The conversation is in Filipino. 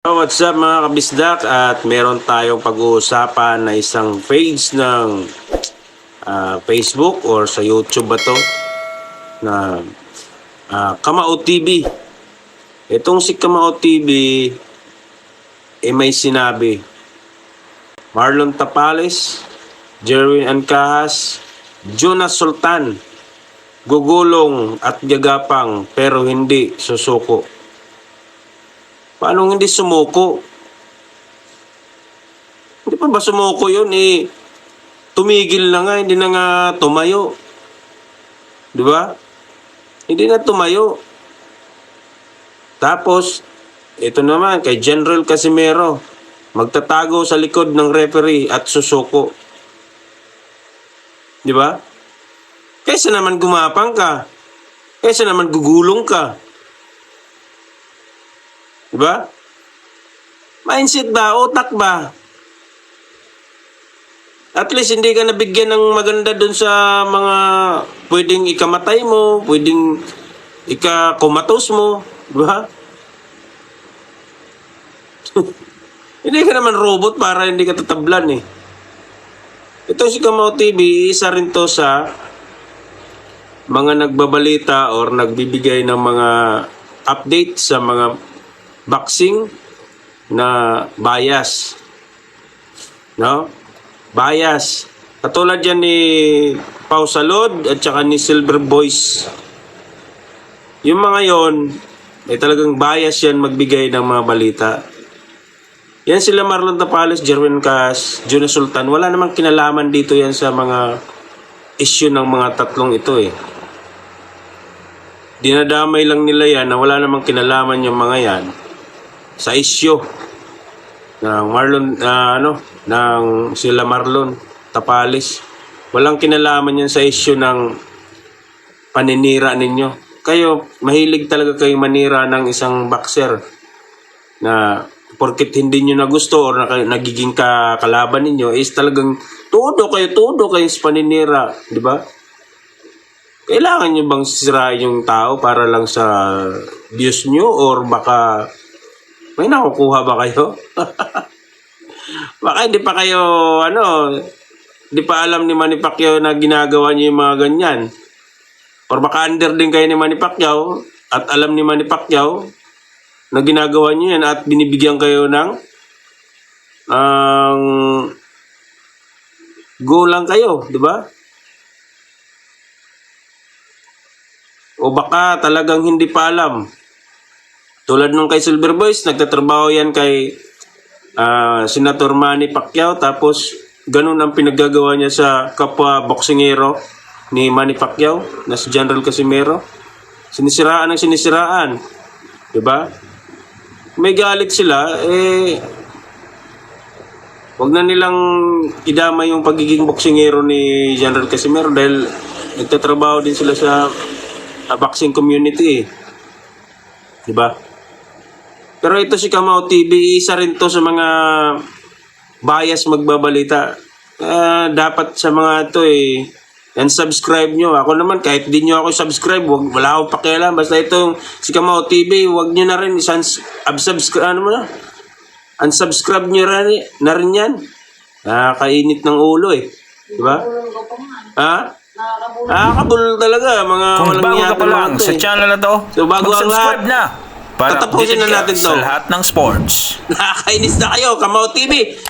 So, what's up mga kabisdak? At meron tayong pag-uusapan na isang page ng ah, Facebook or sa YouTube ba to na ah, Kamao TV. Itong si Kamao TV eh may sinabi Marlon Tapales, Jerwin Ancahas, Jonas Sultan, gugulong at gagapang pero hindi susuko. Paano hindi sumuko? Hindi pa ba sumuko yun? Eh, tumigil na nga, hindi na nga tumayo. Di ba? Hindi na tumayo. Tapos, ito naman, kay General Casimero, magtatago sa likod ng referee at susuko. Di ba? Kaysa naman gumapang ka. Kaysa naman gugulong ka. Diba? Mindset ba? Utak ba? At least hindi ka nabigyan ng maganda dun sa mga pwedeng ikamatay mo, pwedeng ikakumatos mo, diba? hindi ka naman robot para hindi ka tatablan eh. Ito si Kamau TV, isa rin to sa mga nagbabalita or nagbibigay ng mga update sa mga boxing na bias. No? Bias. Katulad yan ni Pau Salod at saka ni Silver Boys. Yung mga yon, ay talagang bias yan magbigay ng mga balita. Yan sila Marlon Tapales, Jerwin Cas, Jonas Sultan. Wala namang kinalaman dito yan sa mga issue ng mga tatlong ito eh. Dinadamay lang nila yan na wala namang kinalaman yung mga yan sa issue ng Marlon ah, ano ng sila Marlon Tapales. Walang kinalaman yan sa issue ng paninira ninyo. Kayo, mahilig talaga kayo manira ng isang boxer na porkit hindi nyo na gusto or nagiging ka, kalaban ninyo is talagang todo kayo, todo kayo sa paninira. Di ba? Kailangan nyo bang sisirain yung tao para lang sa views nyo or baka may nakukuha ba kayo? baka hindi pa kayo, ano, hindi pa alam ni Manny Pacquiao na ginagawa niyo yung mga ganyan. Or baka under din kayo ni Manny Pacquiao at alam ni Manny Pacquiao na ginagawa niyo yan at binibigyan kayo ng ang go lang kayo, di ba? O baka talagang hindi pa alam. Tulad nung kay Silver Boys, nagtatrabaho yan kay ah, Senator Manny Pacquiao tapos ganun ang pinaggagawa niya sa kapwa boksingero ni Manny Pacquiao na si General Casimero. Sinisiraan ang sinisiraan. ba? May galit sila eh Huwag na nilang idama yung pagiging boksingero ni General Casimero dahil nagtatrabaho din sila sa ah, boxing community eh. 'Di ba? Pero ito si Kamau TV, isa rin to sa mga bias magbabalita. Ah, dapat sa mga to eh, unsubscribe nyo. Ako naman, kahit di nyo ako subscribe, wag, wala akong pakialam. Basta itong si Kamau TV, wag nyo na rin unsubscribe, ano mo na? Unsubscribe nyo na rin, na rin yan. Nakakainit ng ulo eh. Di ba? Ha? Nakakabulol talaga, mga Kung walang bago ka pa lang sa eh. channel na to, So, bago mag-subscribe na para tatapusin na natin to. sa lahat ng sports. Nakakainis na kayo, Kamao TV.